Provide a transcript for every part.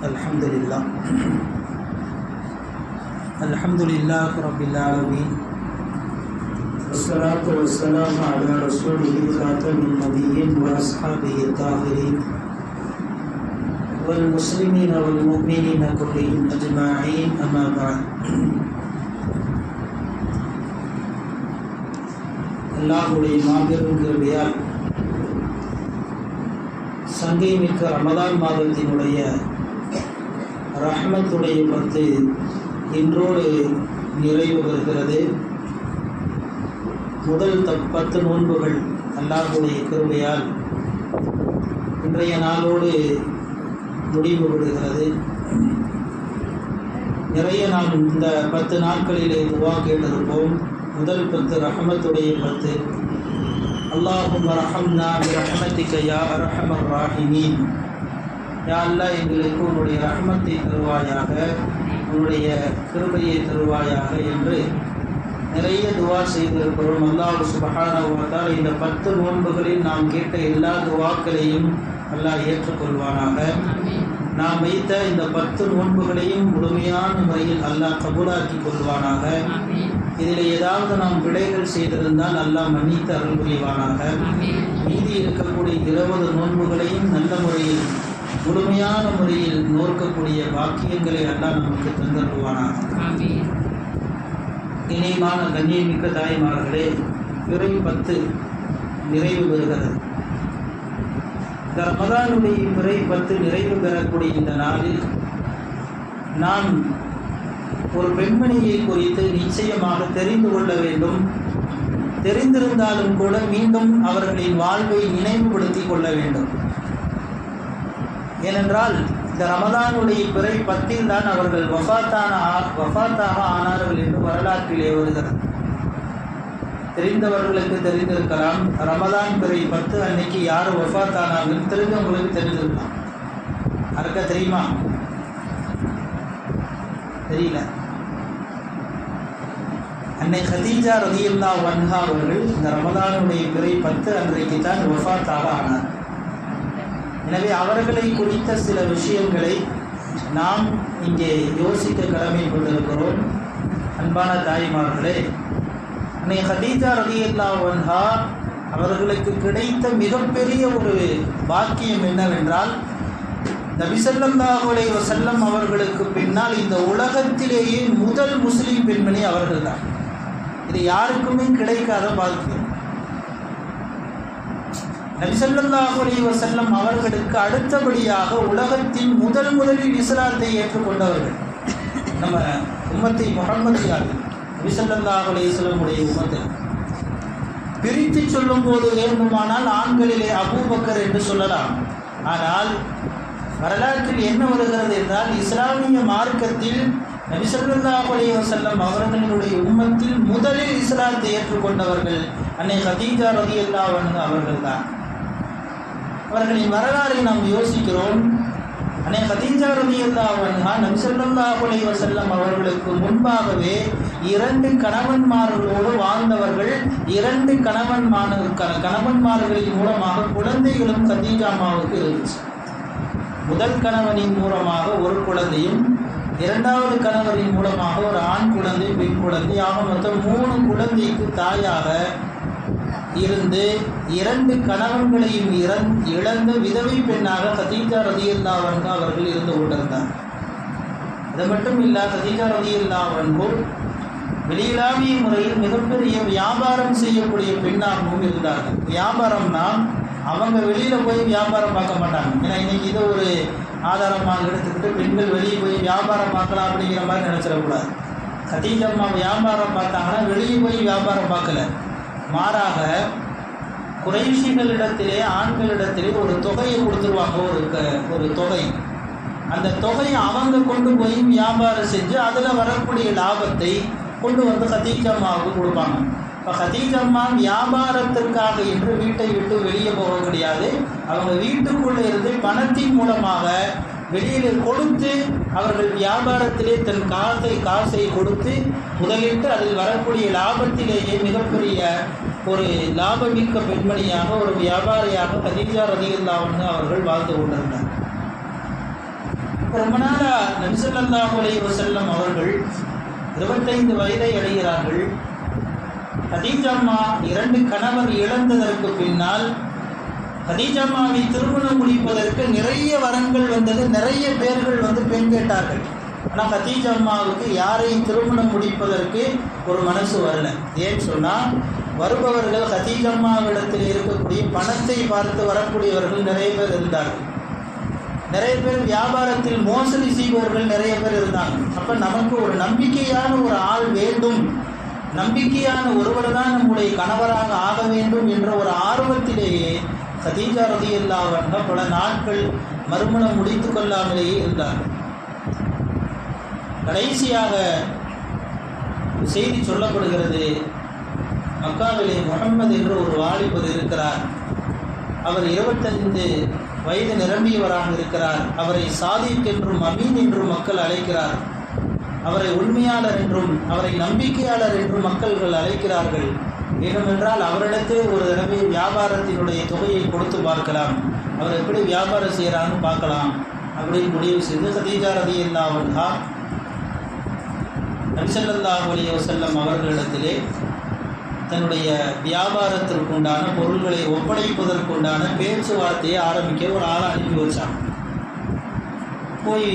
الحمد لله الحمد لله رب العالمين والصلاة والسلام على رسوله خاتم النبيين وأصحابه الطاهرين والمسلمين والمؤمنين كلهم أجمعين أما بعد அல்லாஹுடைய மாபெரும் கிருபையால் சங்கை மிக்க ரமதான் மாதத்தினுடைய ரஹ்மத்துடைய பத்து இன்றோடு நிறைவு பெறுகிறது. முதல் த பத்து நோன்புகள் அல்லாஹுடைய கிருமையால் இன்றைய நாளோடு முடிவு பெறுகிறது நிறைய நாம் இந்த பத்து நாட்களிலே துவா கேட்டிருப்போம். முதல் பத்து ரஹமத்துடைய பத்து அல்லாஹும் ரஹம்னா ரஹமத்திக்க யா ரஹமர் ராஹிமீன். யாழ்லா எங்களுக்கு உன்னுடைய ரஹமத்தை தருவாயாக உன்னுடைய கிருபையை தருவாயாக என்று நிறைய துவா செய்திருக்கிறோம். அல்லாஹ் சுபஹானவத்தால் இந்த பத்து நோன்புகளில் நாம் கேட்ட எல்லா துவாக்களையும் அல்லாஹ் ஏற்றுக்கொள்வானாக. நாம் வைத்த இந்த பத்து நோன்புகளையும் முழுமையான முறையில் அல்லாஹ் கபூலாக்கி கொள்வானாக. இதில் ஏதாவது நாம் விடைகள் செய்திருந்தால் அல்லாஹ் மன்னித்து அருள் புரிவானாக. மீதி இருக்கக்கூடிய இருபது நோன்புகளையும் நல்ல முறையில் முழுமையான முறையில் நோக்கக்கூடிய வாக்கியங்களை அல்லாஹ் நமக்கு தந்தருவானாக இணையமான கண்ணியமிக்க தாய்மார்களே பிறை பத்து நிறைவு பெறுகிறது. இந்த ரமதானுடைய பிறை பத்து நிறைவு பெறக்கூடிய இந்த நாளில் நாம் ஒரு பெண்மணியை குறித்து நிச்சயமாக தெரிந்து கொள்ள வேண்டும். தெரிந்திருந்தாலும் கூட மீண்டும் அவர்களின் வாழ்வை நினைவுபடுத்திக் கொள்ள வேண்டும். ஏனென்றால் இந்த ரமதானுடைய பிறை பத்தில் தான் அவர்கள் வஃபாத்தான வஃபாத்தாக ஆனார்கள் என்று வரலாற்றிலே வருகிறது. தெரிந்தவர்களுக்கு தெரிந்திருக்கலாம். ரமதான் பிறை பத்து அன்னைக்கு யார் வஃத்தானாங்கன்னு தெரிஞ்சவங்களுக்கு தெரிஞ்சிருக்கலாம் அறக்க தெரியுமா? தெரியல. அன்னை ஹதீஜா ரதியுல்லா வன்ஹா அவர்கள் இந்த ரமதானுடைய பிறை பத்து அன்றைக்கு தான் வஃபாத்தாக ஆனார் எனவே அவர்களை குறித்த சில விஷயங்களை நாம் இங்கே யோசிக்க கடமை கொண்டிருக்கிறோம். அன்பான தாய்மார்களே அன்னை ஹதீஜா ரலியல்லா வன்ஹா அவர்களுக்கு கிடைத்த மிகப்பெரிய ஒரு பாக்கியம் என்னவென்றால் நபிசல்லாஹுலே வசல்லம் அவர்களுக்கு பின்னால் இந்த உலகத்திலேயே முதல் முஸ்லீம் பெண்மணி அவர்கள்தான். இது யாருக்குமே கிடைக்காத பாக்கியம். நபிசல்லாஹுலே வசல்லம் அவர்களுக்கு அடுத்தபடியாக உலகத்தின் முதல் முதலில் இஸ்லாத்தை ஏற்றுக்கொண்டவர்கள். நம்ம உம்மத்தை முகமதியார் நபிசல்லாஹுலே சொல்லமுடைய உம்மத்தை. பிரித்து சொல்லும் போது வேண்டுமானால் ஆண்களிலே அபூபக்கர் என்று சொல்லலாம். ஆனால் வரலாற்றில் என்ன வருகிறது என்றால் இஸ்லாமிய மார்க்கத்தில் நபிசல்லாஹ் அலைய வசல்லம் அவர்களுடைய உம்மத்தில் முதலில் இஸ்லாத்தை ஏற்றுக்கொண்டவர்கள் அன்னை ஹதீஜா ரதியல்லா அவர்கள் தான். அவர்களின் வரலாறை நாம் யோசிக்கிறோம். அன்னை ஹதீஜா ரதி அல்லா வன்ஹா நபிசல்லாஹ் அவர்களுக்கு முன்பாகவே இரண்டு கணவன்மார்களோடு வாழ்ந்தவர்கள் இரண்டு கணவன்மான கணவன்மார்களின் மூலமாக குழந்தைகளும் ஹதீஜாமாவுக்கு இருந்துச்சு. முதல் கணவனின் மூலமாக ஒரு குழந்தையும் இரண்டாவது கணவரின் மூலமாக ஒரு ஆண் குழந்தை பெண் குழந்தை ஆக மொத்தம் மூணு குழந்தைக்கு தாயாக இருந்து இரண்டு கணவன்களையும் இறந் இழந்த விதவை பெண்ணாக சதீஜா ரதியுல்லாவன்கு அவர்கள் இருந்து கொண்டிருந்தார். அது மட்டும் இல்லா சதீஜா ரதியுல்லாவன்கு வெளியிலாமிய முறையில் மிகப்பெரிய வியாபாரம் செய்யக்கூடிய பெண்ணாகவும் இருந்தார்கள். வியாபாரம்னா அவங்க வெளியில் போய் வியாபாரம் பார்க்க மாட்டாங்க. ஏன்னா இன்னைக்கு இதை ஒரு ஆதாரமாக எடுத்துக்கிட்டு பெண்கள் வெளியே போய் வியாபாரம் பார்க்கலாம் அப்படிங்கிற மாதிரி நினச்சிடக்கூடாது. கதீஜம்மா வியாபாரம் பார்த்தாங்கன்னா வெளியே போய் வியாபாரம் பார்க்கல. மாறாக குறைஷிகளிடத்திலே ஆண்களிடத்திலே ஒரு தொகையை கொடுத்துருவாங்க ஒரு ஒரு தொகை. அந்த தொகையை அவங்க கொண்டு போய் வியாபாரம் செஞ்சு அதில் வரக்கூடிய லாபத்தை கொண்டு வந்து கதீஜம்மாவுக்கு கொடுப்பாங்க. இப்போ ஹதீஜம்மா வியாபாரத்திற்காக என்று வீட்டை விட்டு வெளியே போக கிடையாது அவங்க வீட்டுக்குள்ளே இருந்து பணத்தின் மூலமாக வெளியில் கொடுத்து அவர்கள் வியாபாரத்திலே தன் காசை காசை கொடுத்து முதலிட்டு அதில் வரக்கூடிய லாபத்திலேயே மிகப்பெரிய ஒரு லாபமிக்க பெண்மணியாக ஒரு வியாபாரியாக கதீஜா ரதியுல்லாவுன்னு அவர்கள் வாழ்ந்து கொண்டிருந்தார். ரொம்ப நாளாக நபிசல்லாஹு அலைஹி அவர்கள் இருபத்தைந்து வயதை அடைகிறார்கள். கதீஜம்மா இரண்டு கணவர் இழந்ததற்கு பின்னால் கதீஜம்மாவை திருமணம் முடிப்பதற்கு நிறைய வரங்கள் வந்தது நிறைய பேர்கள் வந்து பெண் கேட்டார்கள். ஆனால் கதீஜம்மாவுக்கு யாரையும் திருமணம் முடிப்பதற்கு ஒரு மனசு வரல. ஏன்னு சொன்னால் வருபவர்கள் கதீஜம்மாவிடத்தில் இருக்கக்கூடிய பணத்தை பார்த்து வரக்கூடியவர்கள் நிறைய பேர் இருந்தார்கள். நிறைய பேர் வியாபாரத்தில் மோசடி செய்பவர்கள் நிறைய பேர் இருந்தாங்க. அப்போ நமக்கு ஒரு நம்பிக்கையான ஒரு ஆள் வேண்டும். நம்பிக்கையான ஒருவர் தான் நம்முடைய கணவராக ஆக வேண்டும் என்ற ஒரு ஆர்வத்திலேயே கதீஜா ரதி இல்லாவங்க பல நாட்கள் மறுமணம் முடித்து கொள்ளாமலேயே இருந்தார். கடைசியாக செய்தி சொல்லப்படுகிறது. மக்காவிலே முகம்மது என்று ஒரு வாலிபர் இருக்கிறார். அவர் இருபத்தைந்து வயது நிரம்பியவராக இருக்கிறார். அவரை சாதிக் என்றும் அமீன் என்றும் மக்கள் அழைக்கிறார். அவரை உண்மையாளர் என்றும் அவரை நம்பிக்கையாளர் என்றும் மக்கள்கள் அழைக்கிறார்கள். ஏனென்றால் அவரிடத்து ஒரு தடவை வியாபாரத்தினுடைய தொகையை கொடுத்து பார்க்கலாம். அவர் எப்படி வியாபாரம் செய்கிறான்னு பார்க்கலாம். அப்படின்னு முடிவு செய்து சதீஜா ரதி இல்லாவன்ஹா நபிசல்லாஹு அலைஹி வஸல்லம் அவர்களிடத்திலே தன்னுடைய வியாபாரத்திற்குண்டான பொருள்களை ஒப்படைப்பதற்குண்டான பேச்சுவார்த்தையை ஆரம்பிக்க ஒரு ஆளை அனுப்பி வச்சான். போய்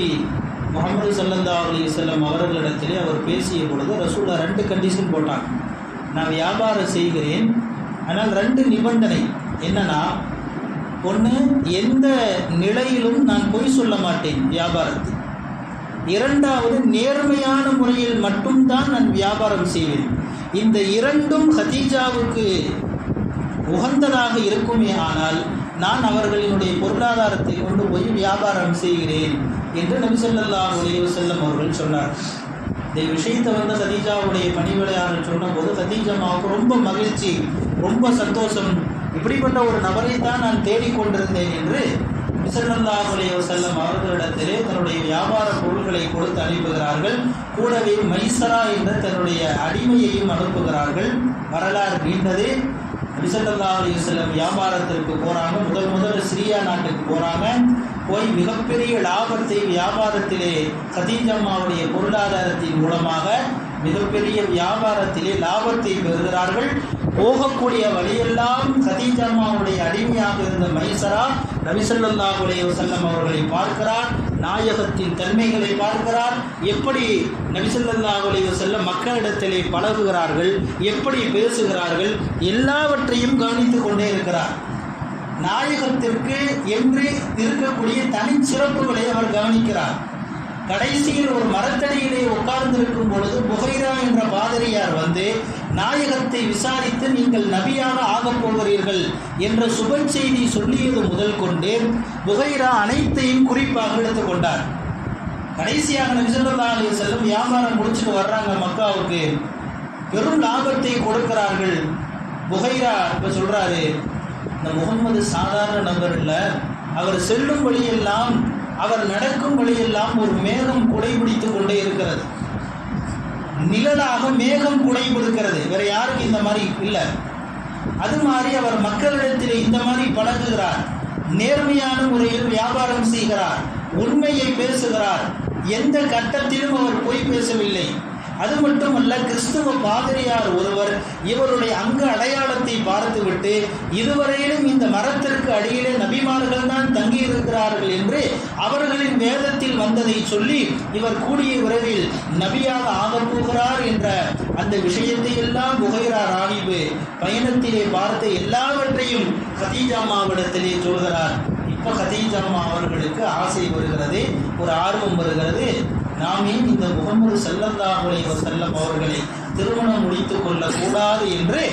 முகமது சல்லந்தா அலி செல்லம் அவர்களிடத்திலே அவர் பேசிய பொழுது ரசூலா ரெண்டு கண்டிஷன் போட்டாங்க நான் வியாபாரம் செய்கிறேன். ஆனால் ரெண்டு நிபந்தனை. என்னன்னா ஒன்று எந்த நிலையிலும் நான் பொய் சொல்ல மாட்டேன் வியாபாரத்தில் இரண்டாவது நேர்மையான முறையில் மட்டும்தான் நான் வியாபாரம் செய்வேன். இந்த இரண்டும் ஹதீஜாவுக்கு உகந்ததாக இருக்குமே ஆனால் நான் அவர்களினுடைய பொருளாதாரத்தை கொண்டு போய் வியாபாரம் செய்கிறேன் என்று நபிசல்லாஹ் உலக செல்லம் அவர்கள் சொன்னார் இந்த விஷயத்தை வந்து கதீஜாவுடைய பணிவிடையாளர் சொன்னபோது கதீஜாமாவுக்கு ரொம்ப மகிழ்ச்சி ரொம்ப சந்தோஷம். இப்படிப்பட்ட ஒரு நபரை தான் நான் தேடிக்கொண்டிருந்தேன் என்று நபிசல்லாஹ் செல்லம் அவர்களிடத்திலே தன்னுடைய வியாபார பொருட்களை கொடுத்து அனுப்புகிறார்கள். கூடவே மைசரா என்ற தன்னுடைய அடிமையையும் அனுப்புகிறார்கள். வரலாறு நீண்டது. நபிசல்லா செல்லம் வியாபாரத்திற்கு போகிறாங்க முதல் முதல் சிரியா நாட்டுக்கு போகிறாங்க போய் மிகப்பெரிய லாபத்தை வியாபாரத்திலே கதீஜம்மாவுடைய பொருளாதாரத்தின் மூலமாக மிகப்பெரிய வியாபாரத்திலே லாபத்தை பெறுகிறார்கள். போகக்கூடிய வழியெல்லாம் கதீஜம்மாவுடைய அடிமையாக இருந்த மைசரா நபிசல்லாஹ் அலைவசல்லம் அவர்களை பார்க்கிறார். நாயகத்தின் தன்மைகளை பார்க்கிறார். எப்படி நபிசல்லாஹ் அலைவசல்லம் மக்களிடத்திலே பழகுகிறார்கள் எப்படி பேசுகிறார்கள் எல்லாவற்றையும் கவனித்து கொண்டே இருக்கிறார். நாயகத்திற்கு என்று இருக்கக்கூடிய தனி சிறப்புகளை அவர் கவனிக்கிறார். கடைசியில் ஒரு மரத்தடியிலே உட்கார்ந்திருக்கும் பொழுது புகைரா என்ற பாதிரியார் வந்து நாயகத்தை விசாரித்து நீங்கள் நபியாக ஆகப் போகிறீர்கள் என்ற சுப செய்தி சொல்லியது முதல் கொண்டு புகைரா அனைத்தையும் குறிப்பாக எடுத்துக்கொண்டார் கடைசியாக நபிசல்லா அலி வியாபாரம் முடிச்சுட்டு வர்றாங்க மக்காவுக்கு. பெரும் லாபத்தை கொடுக்கிறார்கள். புகைரா இப்போ சொல்கிறாரு இந்த முகம்மது சாதாரண நபர் இல்லை. அவர் செல்லும் வழியெல்லாம் அவர் நடக்கும் வழியெல்லாம் ஒரு மேகம் குடைபிடித்து கொண்டே இருக்கிறது. நிழலாக மேகம் குடைபிடிக்கிறது வேற யாருக்கும் இந்த மாதிரி இல்லை. அது மாதிரி அவர் மக்களிடத்தில் இந்த மாதிரி பழகுகிறார். நேர்மையான முறையில் வியாபாரம் செய்கிறார். உண்மையை பேசுகிறார். எந்த கட்டத்திலும் அவர் பொய் பேசவில்லை. அது மட்டுமல்ல கிறிஸ்துவ பாதிரியார் ஒருவர் இவருடைய அங்க அடையாளத்தை பார்த்துவிட்டு இதுவரையிலும் இந்த மரத்திற்கு அடியிலே நபிமார்கள் தான் தங்கியிருக்கிறார்கள் என்று அவர்களின் வேதத்தில் வந்ததை சொல்லி இவர் கூடிய விரைவில் நபியாக ஆகப் போகிறார் என்ற அந்த விஷயத்தை எல்லாம் புகைரா ராணிபு பயணத்திலே பார்த்த எல்லாவற்றையும் கதீஜாமாவிடத்திலே சொல்கிறார். இப்போ கதீஜாமா அவர்களுக்கு ஆசை வருகிறது ஒரு ஆர்வம் வருகிறது. நாமே இந்த முகமது செல்லந்தாஹுலை செல்லம் அவர்களை திருமணம் முடித்துக் கொள்ளக்கூடாது என்று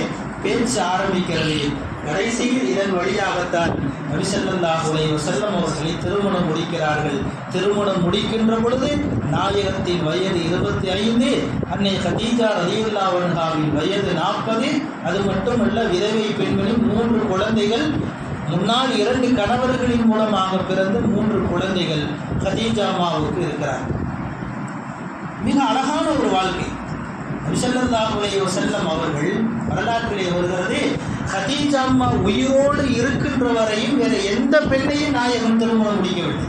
பேச்சு ஆரம்பிக்கிறது. கடைசியில் இதன் வழியாகத்தான் நபிசல்லாஹுலை செல்லம் அவர்களை திருமணம் முடிக்கிறார்கள். திருமணம் முடிக்கின்ற பொழுது நாயகத்தின் வயது இருபத்தி ஐந்து அன்னை ஹதீஜா ரலியுல்லாவின் வயது நாற்பது. அது மட்டுமல்ல விதவை பெண்களின் மூன்று குழந்தைகள். முன்னால் இரண்டு கணவர்களின் மூலமாக பிறந்து மூன்று குழந்தைகள் ஹதீஜாமாவுக்கு இருக்கிறார். மிக அழகான ஒரு வாழ்க்கை. நபிசல்லாஹுலே வசல்லம் அவர்கள் வரலாற்றிலே வருகிறது ஹதீஜாம்மா உயிரோடு இருக்கின்ற வரையும் வேற எந்த பெண்ணையும் நாயகம் திருமணம் முடிக்கவில்லை.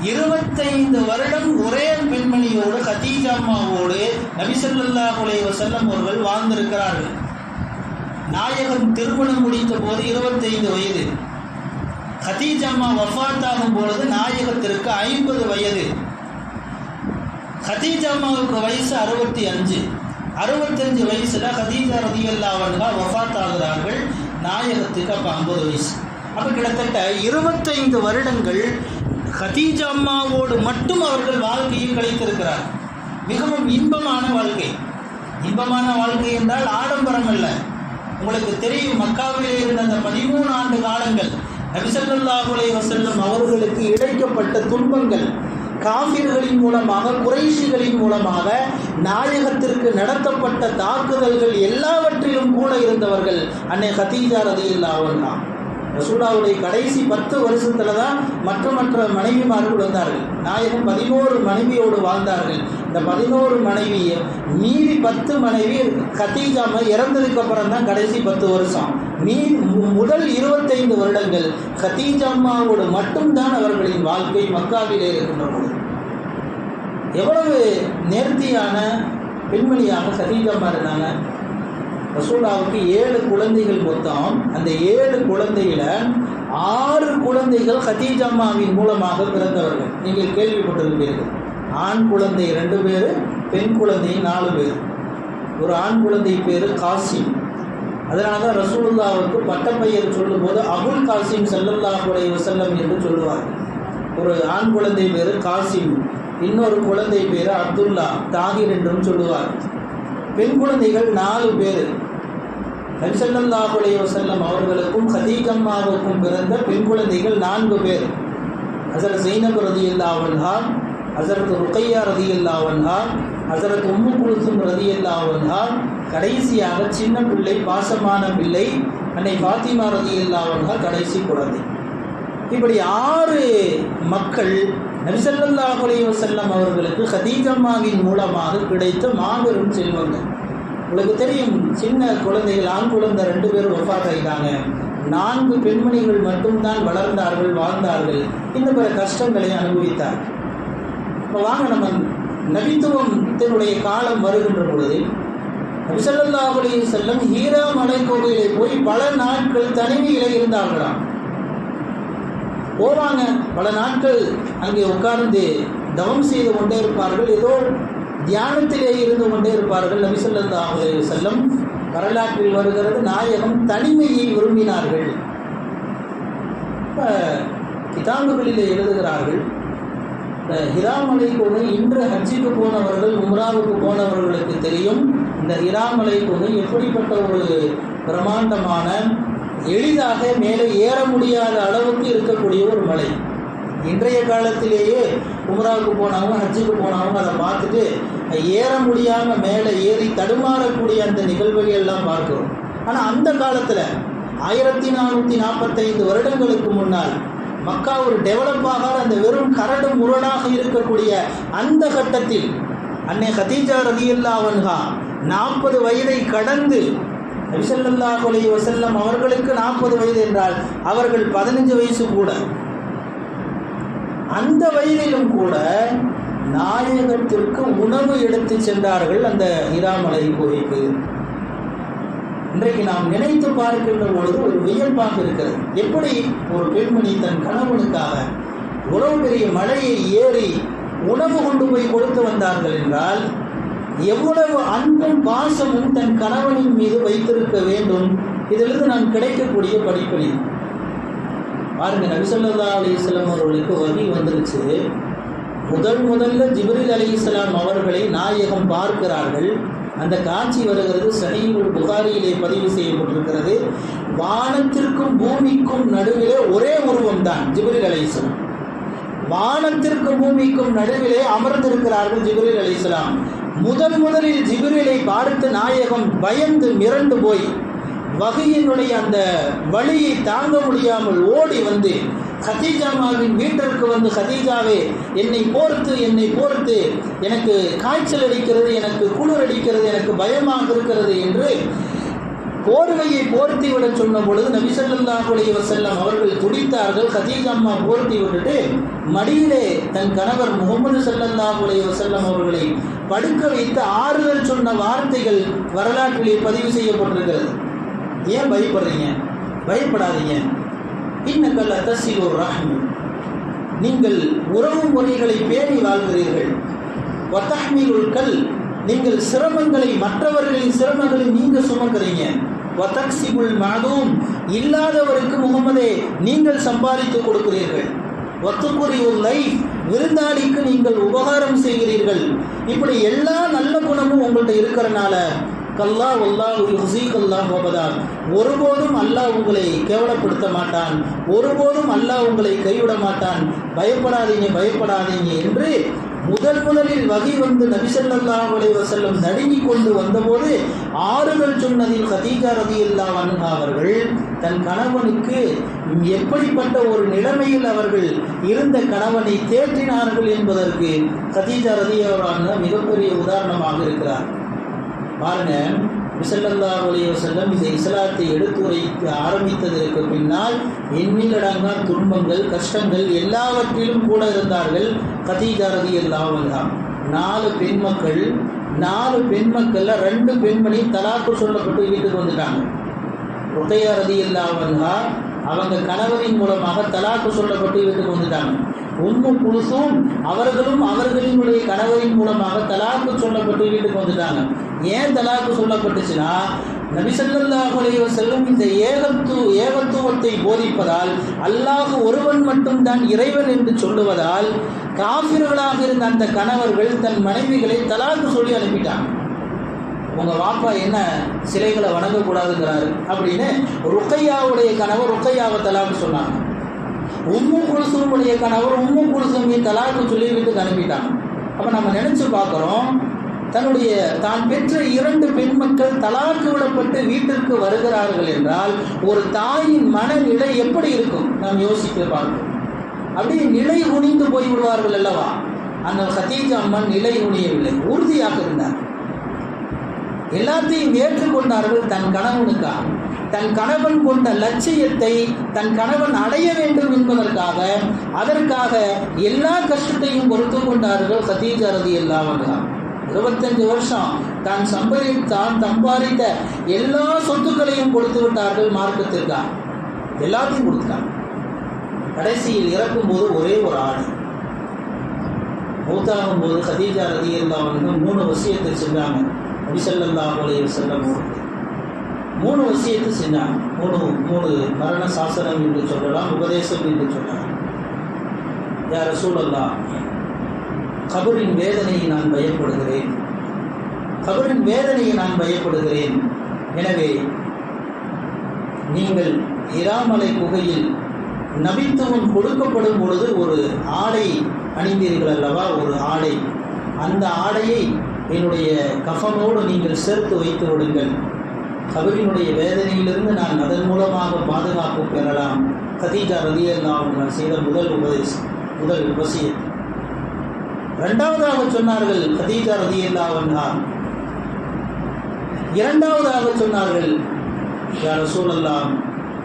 இருபத்தைந்து வருடம் ஒரே பெண்மணியோடு கதீஜா அம்மாவோடு நபிசல்லாஹ் அலைஹி அவர்கள் வாழ்ந்திருக்கிறார்கள். நாயகம் திருமணம் முடித்த போது இருபத்தைந்து வயது. கதீஜா வஃபாத்தாகும் பொழுது நாயகத்திற்கு ஐம்பது வயது. கதீஜா அம்மாவுக்கு வயசு அறுபத்தி அஞ்சு. அறுபத்தஞ்சு வயசுல கதீஜா ரதியல்லா அவர்களா வஃபாத் ஆகிறார்கள் நாயகத்துக்கு அப்போ ஐம்பது வயசு. அப்போ கிட்டத்தட்ட இருபத்தைந்து வருடங்கள் கதீஜா அம்மாவோடு மட்டும் அவர்கள் வாழ்க்கையை கழித்திருக்கிறார். மிகவும் இன்பமான வாழ்க்கை. இன்பமான வாழ்க்கை என்றால் ஆடம்பரம் அல்ல. உங்களுக்கு தெரியும் மக்காவிலே இருந்த அந்த பதிமூணு ஆண்டு காலங்கள் நபிசல்லாஹுலே வசல்லம் அவர்களுக்கு இழைக்கப்பட்ட துன்பங்கள். காபிர்களின் மூலமாக குறைஷிகளின் மூலமாக நாயகத்திற்கு நடத்தப்பட்ட தாக்குதல்கள் எல்லாவற்றிலும் கூட இருந்தவர்கள். அன்னை ஹதீஜா ரதியில்லாவன் தான் ரசூல்லாவுடைய கடைசி பத்து வருஷத்துல தான் மற்ற மற்ற மனைவிமார்கள் வந்தார்கள். நாயகம் பதினோரு மனைவியோடு வாழ்ந்தார்கள். இந்த பதினோரு மனைவியை மீதி பத்து மனைவி கத்தீஜாம இறந்ததுக்கு அப்புறம் தான் கடைசி பத்து வருஷம். மீ மு- முதல் இருபத்தைந்து வருடங்கள் கத்தீஜாமாவோடு மட்டும்தான் அவர்களின் வாழ்க்கை மக்காவிலே இருக்கின்ற பொழுது எவ்வளவு நேர்த்தியான பெண்மணியாக கதீஜாமா இருந்தாங்க? ரசூலாவுக்கு ஏழு குழந்தைகள் மொத்தம். அந்த ஏழு குழந்தையில ஆறு குழந்தைகள் ஹதீஜம்மாவின் மூலமாக பிறந்தவர்கள். நீங்கள் கேள்விப்பட்டிருப்பீர்கள். ஆண் குழந்தை ரெண்டு பேர் பெண் குழந்தை நாலு பேர். ஒரு ஆண் குழந்தை பேர் காசிம். அதனால தான் ரசூலுல்லாவுக்கு பட்டப்பெயர் சொல்லும்போது அபுல் காசிம் ஸல்லல்லாஹு குலை வசல்லம் என்று சொல்லுவார் ஒரு ஆண் குழந்தை பேர் காசிம். இன்னொரு குழந்தை பேர் அப்துல்லா தாகிர் என்றும் சொல்லுவார் பெண் குழந்தைகள் நாலு பேர். நபிசல்லாஹு வசல்லம் அவர்களுக்கும் ஹதீஜம்மாவுக்கும் பிறந்த பெண் குழந்தைகள் நான்கு பேர். ஹசரத் சைனப் ரதி அல்லாவன்ஹா ஹசரத் ருக்கையா ரதி அல்லாவன்ஹா ஹசரத் உம்மு குலுசும் ரதி அல்லாவன்ஹா கடைசியாக சின்ன பிள்ளை பாசமான பிள்ளை அன்னை பாத்திமா ரதி அல்லாவன்ஹா கடைசி குழந்தை. இப்படி ஆறு மக்கள் நபிசல்லாஹுலே வசல்லம் அவர்களுக்கு ஹதீஜம்மாவின் மூலமாக கிடைத்த மாபெரும் செல்வங்கள். உங்களுக்கு தெரியும் சின்ன குழந்தைகள் ஆண் குழந்தை ரெண்டு பேரும் ஒப்பாத் ஆகிட்டாங்க நான்கு பெண்மணிகள் மட்டும்தான் வளர்ந்தார்கள் வாழ்ந்தார்கள். இந்த பிற கஷ்டங்களை அனுபவித்தார். இப்போ வாங்க நம்ம நபித்துவத்தினுடைய காலம் வருகின்ற பொழுது நபிசல்லாஹு செல்லும் வஸல்லம் ஹீரா போய் பல நாட்கள் தனிமையில் இருந்தார்களாம். போவாங்க பல நாட்கள் அங்கே உட்கார்ந்து தவம் செய்து கொண்டே இருப்பார்கள். ஏதோ தியானத்திலே இருந்து கொண்டே இருப்பார்கள். நபிசல்லாஹு செல்லம் வரலாற்றில் வருகிறது. நாயகம் தனிமையை விரும்பினார்கள். இப்போ கிதாபுகளிலே எழுதுகிறார்கள். இந்த ஹிராமலை கொண்டு இன்று ஹஜ்ஜிக்கு போனவர்கள் உம்ராவுக்கு போனவர்களுக்கு தெரியும். இந்த ஹிராமலை கொண்டு எப்படிப்பட்ட ஒரு பிரம்மாண்டமான எளிதாக மேலே ஏற முடியாத அளவுக்கு இருக்கக்கூடிய ஒரு மலை. இன்றைய காலத்திலேயே உமராவுக்கு போனவங்க ஹஜ்ஜுக்கு போனவங்க அதை பார்த்துட்டு ஏற முடியாமல் மேலே ஏறி தடுமாறக்கூடிய அந்த நிகழ்வுகள் எல்லாம் பார்க்கிறோம். ஆனால் அந்த காலத்தில் ஆயிரத்தி நானூற்றி நாற்பத்தைந்து வருடங்களுக்கு முன்னால் மக்கா ஒரு டெவலப் ஆகாத அந்த வெறும் கரடு முரடாக இருக்கக்கூடிய அந்த கட்டத்தில் அன்னை ஹதீஜா ரதியுல்லாவன்ஹா நாற்பது வயதை கடந்து நபிசல்லாஹு கொலை வசல்லம் அவர்களுக்கு நாற்பது வயது என்றால் அவர்கள் பதினஞ்சு வயசு கூட. அந்த வயதிலும் கூட நாயகத்திற்கு உணவு எடுத்து சென்றார்கள் அந்த இராமலை கோவிலுக்கு இன்றைக்கு நாம் நினைத்து பார்க்கின்ற பொழுது ஒரு வியப்பாக இருக்கிறது. எப்படி ஒரு பெண்மணி தன் கணவனுக்காக உணவு பெரிய மலையை ஏறி உணவு கொண்டு போய் கொடுத்து வந்தார்கள் என்றால் எவ்வளவு அன்பும் பாசமும் தன் கணவனின் மீது வைத்திருக்க வேண்டும். இதிலிருந்து நான் கிடைக்கக்கூடிய படிப்படி பாருங்க நபிசல்லா அலிஸ்லாம் அவர்களுக்கு வகி வந்துருச்சு. முதல் முதல்ல ஜிப்ரில் அலிஸ்லாம் அவர்களை நாயகம் பார்க்கிறார்கள். அந்த காட்சி வருகிறது சஹீஹுல் புகாரியிலே பதிவு செய்யப்பட்டிருக்கிறது. வானத்திற்கும் பூமிக்கும் நடுவிலே ஒரே உருவம் தான் ஜிப்ரில் அலிஸ்லாம் வானத்திற்கும் பூமிக்கும் நடுவிலே அமர்ந்திருக்கிறார்கள் ஜிப்ரில் அலிஸ்லாம் முதல் முதலில் ஜிப்ரிலை பார்த்து நாயகம் பயந்து மிரண்டு போய் வகையினுடைய அந்த வழியை தாங்க முடியாமல் ஓடி வந்து ஹதீஜாமாவின் வீட்டிற்கு வந்து ஹதீஜாவே என்னை போர்த்து என்னை போர்த்து. எனக்கு காய்ச்சல் அடிக்கிறது எனக்கு குளிர் அடிக்கிறது எனக்கு பயமாக இருக்கிறது என்று போர்வையை போர்த்தி விட சொன்ன பொழுது நபிசல்லாஹுடைய அலைஹி அவர்கள் துடித்தார்கள். கதீஜா அம்மா போர்த்தி விட்டுட்டு மடியிலே தன் கணவர் முகமது சல்லல்லாஹுடைய அலைஹி அவர்களை படுக்க வைத்து ஆறுதல் சொன்ன வார்த்தைகள் வரலாற்றிலே பதிவு செய்யப்பட்டிருக்கிறது. ஏன் பயப்படுறீங்க? பயப்படாதீங்க. இன்னக்கல் அத்தசிலூர் ரஹ்மு. நீங்கள் உறவு முறைகளை பேணி வாழ்கிறீர்கள். வத்தஹ்மீலுல் கல் நீங்கள் சிரமங்களை மற்றவர்களின் சிரமங்களை நீங்க சுமக்கிறீங்க. வதக்சிபுல் மாதும். இல்லாதவருக்கு முகமதே நீங்கள் சம்பாதித்து கொடுக்கிறீர்கள். ஒத்துக்குறி ஒரு லைஃப். விருந்தாளிக்கு நீங்கள் உபகாரம் செய்கிறீர்கள். இப்படி எல்லா நல்ல குணமும் உங்கள்கிட்ட இருக்கிறனால கல்லா வல்லாஹ் யுஹ்ஸீக் அல்லாஹ் வபதா ஒருபோதும் அல்லாஹ் உங்களை கேவலப்படுத்த மாட்டான். ஒருபோதும் அல்லாஹ் உங்களை கைவிட மாட்டான். பயப்படாதீங்க பயப்படாதீங்க என்று முதல் முதலில் வகை வந்து நபிசல்லாஹ் அலைஹி வஸல்லம் நடுங்கிக் கொண்டு வந்தபோது ஆறுதல் சொன்னதில் கதீஜா ரதி அன்ஹா அவர்கள் தன் கணவனுக்கு எப்படிப்பட்ட ஒரு நிலைமையில் அவர்கள் இருந்த கணவனை தேற்றினார்கள் என்பதற்கு கதீஜா ரதி அவரான மிகப்பெரிய உதாரணமாக இருக்கிறார். பாருங்க விசல்லல்லாஹு அலைஹி செல்லம் இந்த இஸ்லாத்தை எடுத்துரைத்து ஆரம்பித்ததற்கு பின்னால் எண்ணிலடங்கா துன்பங்கள் கஷ்டங்கள் எல்லாவற்றிலும் கூட இருந்தார்கள் கதீஜாரதி ரலியல்லாஹு தான் நாலு பெண் மக்கள் நாலு பெண் மக்கள்ல ரெண்டு பெண்மணி தலாக்கு சொல்லப்பட்டு வீட்டுக்கு வந்துட்டாங்க. ருக்கையா ரலியல்லாஹு அவங்க கணவரின் மூலமாக தலாக்கு சொல்லப்பட்டு வீட்டுக்கு வந்துட்டாங்க உம்மு குலுசும் அவர்களும் அவர்களினுடைய கணவரின் மூலமாக தலாக்கு சொல்லப்பட்டு வீட்டுக்கு வந்துட்டாங்க ஏன் தலாக்கு சொல்லப்பட்டுச்சுன்னா நபிசல்லாஹு செல்லும் இந்த ஏகத்து ஏகத்துவத்தை போதிப்பதால் அல்லாஹ் ஒருவன் மட்டும்தான் இறைவன் என்று சொல்லுவதால் காபிர்களாக இருந்த அந்த கணவர்கள் தன் மனைவிகளை தலாக்கு சொல்லி அனுப்பிட்டாங்க. உங்கள் வாப்பா என்ன சிலைகளை வணங்கக்கூடாதுங்கிறாரு அப்படின்னு ருக்கையாவுடைய கணவர் ருக்கையாவை தலாக்கு சொன்னாங்க. உம்மு குலுசுமுடைய கணவர் உம்மு குலுசுமை தலாக்கு சொல்லி வீட்டுக்கு அனுப்பிட்டாங்க. அப்போ நம்ம நினச்சி பார்க்குறோம் தன்னுடைய தான் பெற்ற இரண்டு பெண் மக்கள் தலாக்கு விடப்பட்டு வீட்டிற்கு வருகிறார்கள் என்றால் ஒரு தாயின் மனநிலை எப்படி இருக்கும்? நாம் யோசித்து பார்க்கிறோம் அப்படியே நிலை குனிந்து போய் விடுவார்கள் அல்லவா? அந்த சதீஜா அம்மன் நிலை குனியவில்லை உறுதியாக இருந்தார். எல்லாத்தையும் ஏற்றுக்கொண்டார்கள் தன் கணவனுக்காக. தன் கணவன் கொண்ட லட்சியத்தை தன் கணவன் அடைய வேண்டும் என்பதற்காக அதற்காக எல்லா கஷ்டத்தையும் பொறுத்து கொண்டார்கள் சதீஜாரதி எல்லாவர்கள் இருபத்தஞ்சு வருஷம் தான் சம்பதி தான் சம்பாதித்த எல்லா சொத்துக்களையும் கொடுத்து விட்டார்கள் மார்க்கத்திற்காக. எல்லாத்தையும் கொடுத்துட்டாங்க. கடைசியில் இறக்கும்போது ஒரே ஒரு ஆணை மூத்தாகும் போது சதீஜாரதி ரதி மூணு விஷயத்தை செஞ்சாங்க நபிசல்லாஹு அலைஹி செல்லமும் மூணு விஷயத்தை செஞ்சாங்க மூணு மூணு மரண சாசனம் என்று சொல்லலாம் உபதேசம் என்று சொல்லலாம். யார் சூழல்லா கபரின் வேதனையை நான் பயப்படுகிறேன். கபரின் வேதனையை நான் பயப்படுகிறேன். எனவே நீங்கள் இராமலை குகையில் நபித்துவம் கொடுக்கப்படும் பொழுது ஒரு ஆடை அணிந்தீர்கள் அல்லவா? ஒரு ஆடை. அந்த ஆடையை என்னுடைய கஃபனோடு நீங்கள் சேர்த்து வைத்து விடுங்கள். கபரினுடைய வேதனையிலிருந்து நான் அதன் மூலமாக பாதுகாப்பு பெறலாம். கதீஜா ரலியல்லாம் நான் செய்த முதல் உபதேசம் முதல் வசியம் இரண்டாவதாக சொன்னார்கள் கதீஜா ரதியல்லாவன்னா இரண்டாவதாக சொன்னார்கள் யார் சூழல்லாம்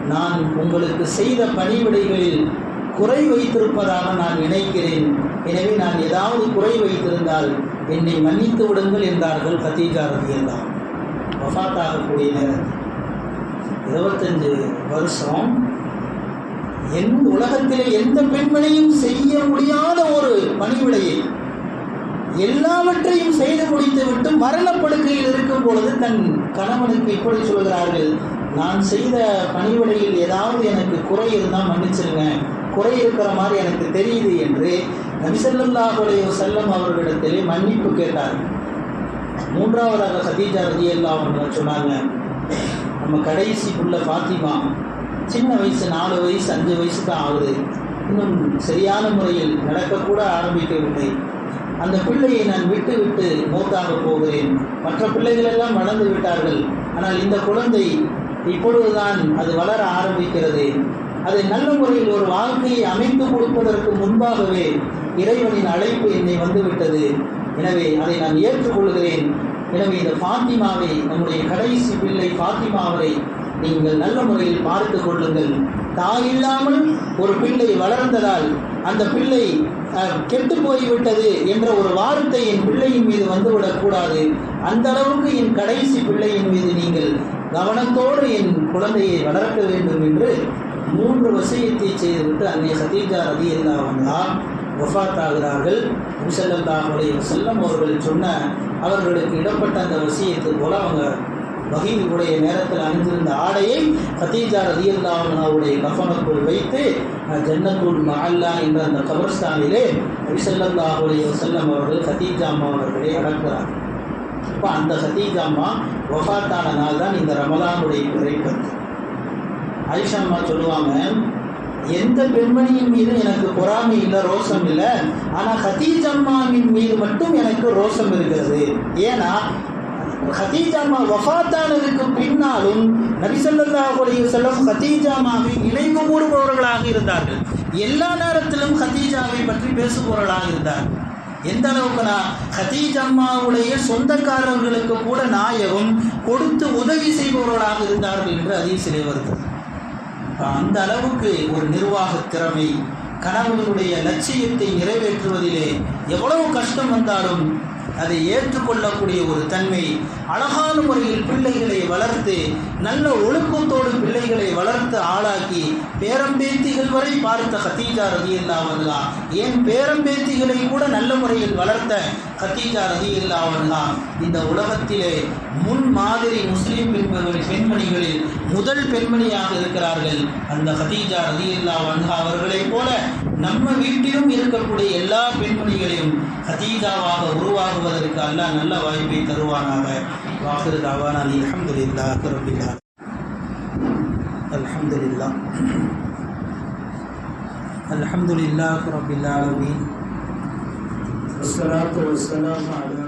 நான் உங்களுக்கு செய்த பணிவிடைகளில் குறை வைத்திருப்பதாக நான் நினைக்கிறேன். எனவே நான் ஏதாவது குறை வைத்திருந்தால் என்னை மன்னித்து விடுங்கள் என்றார்கள் கதீஜா ரலியல்லாம் வஃத் நேரத்தில். இருபத்தஞ்சு வருஷம் என் உலகத்திலே எந்த பெண்மணியும் செய்ய முடியாத ஒரு பணிவிடையை எல்லாவற்றையும் செய்து முடித்துவிட்டு மரணப்படுக்கையில் இருக்கும் பொழுது தன் கணவனுக்கு இப்படி சொல்கிறார்கள் நான் செய்த பணிவிடையில் ஏதாவது எனக்கு குறை இருந்தால் மன்னிச்சிருங்க. குறை இருக்கிற மாதிரி எனக்கு தெரியுது என்று நபிசல்லாஹுடைய செல்லம் அவர்களிடத்திலே மன்னிப்பு கேட்டார். மூன்றாவதாக சதீஜா ரதி அவங்க சொன்னாங்க நம்ம கடைசி புள்ள ஃபாத்திமா சின்ன வயசு நாலு வயசு அஞ்சு வயசு தான் ஆகுது. இன்னும் சரியான முறையில் நடக்கக்கூட ஆரம்பிக்கவில்லை. அந்த பிள்ளையை நான் விட்டு விட்டு மூத்தாக போகிறேன். மற்ற பிள்ளைகளெல்லாம் வளர்ந்து விட்டார்கள். ஆனால் இந்த குழந்தை இப்பொழுதுதான் அது வளர ஆரம்பிக்கிறது. அதை நல்ல முறையில் ஒரு வாழ்க்கையை அமைத்து கொடுப்பதற்கு முன்பாகவே இறைவனின் அழைப்பு என்னை வந்துவிட்டது. எனவே அதை நான் ஏற்றுக்கொள்கிறேன். எனவே இந்த ஃபாத்திமாவை நம்முடைய கடைசி பிள்ளை ஃபாத்திமாவை நீங்கள் நல்ல முறையில் பார்த்து கொள்ளுங்கள். தாய் இல்லாமல் ஒரு பிள்ளை வளர்ந்ததால் அந்த பிள்ளை கெட்டு போய்விட்டது என்ற ஒரு வார்த்தை என் பிள்ளையின் மீது வந்துவிடக்கூடாது அந்த அளவுக்கு என் கடைசி பிள்ளையின் மீது நீங்கள் கவனத்தோடு என் குழந்தையை வளர்க்க வேண்டும் என்று மூன்று வசியத்தை செய்துவிட்டு அன்னை சதீஜா ரதி அல்லா வஃபாத் ஆகிறார்கள் முசல்லாஹுடைய செல்லம் அவர்கள் சொன்ன அவர்களுக்கு இடப்பட்ட அந்த வசியத்தை போல அவங்க வகையுடைய நேரத்தில் அணிந்திருந்த ஆடையை சதீஜா ரதி அல்லாவுடைய கஃபனுக்குள் வைத்து அஹ், ஜன்னத்துல் மஹல்லா என்ற அந்த கபர்ஸ்தானிலே நபிசல்லாஹுடைய செல்லம் அவர்கள் சதீஜா அம்மா அவர்களை அடக்கிறார்கள் இப்போ அந்த சதீஜாமா அம்மா வஃபாத்தான நாள் தான் இந்த ரமலானுடைய பிறப்பது ஆயிஷா அம்மா சொல்லுவாங்க எந்த பெண்மணியின் மீது எனக்கு பொறாமை இல்லை ரோசம் இல்லை. ஆனால் ஹதீஜ் அம்மாவின் மீது மட்டும் எனக்கு ரோசம் இருக்கிறது. ஏன்னா ஹதீஜாமா வஃபாத்தானதுக்கு பின்னாலும் நபிசல்லாஹுடைய செல்லம் ஹதீஜாமாவை அம்மாவை நினைவு கூறுபவர்களாக இருந்தார்கள். எல்லா நேரத்திலும் ஹதீஜாவை பற்றி பேசுபவர்களாக இருந்தார் எந்த அளவுக்குனா ஹதீஜம்மாவுடைய சொந்தக்காரர்களுக்கு கூட நாயகம் கொடுத்து உதவி செய்பவர்களாக இருந்தார்கள் என்று அதிசயிலே வருகிறது. அந்த அளவுக்கு ஒரு நிர்வாக திறமை கணவனுடைய லட்சியத்தை நிறைவேற்றுவதிலே எவ்வளவு கஷ்டம் வந்தாலும் அதை ஏற்றுக்கொள்ளக்கூடிய ஒரு தன்மை அழகான முறையில் பிள்ளைகளை வளர்த்து நல்ல ஒழுக்கத்தோடு பிள்ளைகளை வளர்த்து ஆளாக்கி பேரம்பேத்திகள் வரை பார்த்த ஹத்தீஜா ரதி இல்லாவதுலா ஏன் பேரம்பேத்திகளை கூட நல்ல முறையில் வளர்த்த ஹத்தீஜா ரதி இல்லாவதுலா இந்த உலகத்திலே முன் மாதிரி முஸ்லிம் பெண்மணி பெண்மணிகளில் முதல் பெண்மணியாக இருக்கிறார்கள் அந்த ஹதீஜா ரதி இல்லா அவர்களைப் போல நம்ம வீட்டிலும் இருக்கக்கூடிய எல்லா பெண்மணிகளையும் ஹதீஜாவாக உருவாகுவதற்கு அல்லாஹ் நல்ல வாய்ப்பை தருவானாக வாஹிரு தாவானா அல்ஹம்துலில்லா ரபில்லா அல்ஹம்துலில்லா அல்ஹம்துலில்லாஹ் ரபில் ஆலமீன் والصلاة والسلام على رسول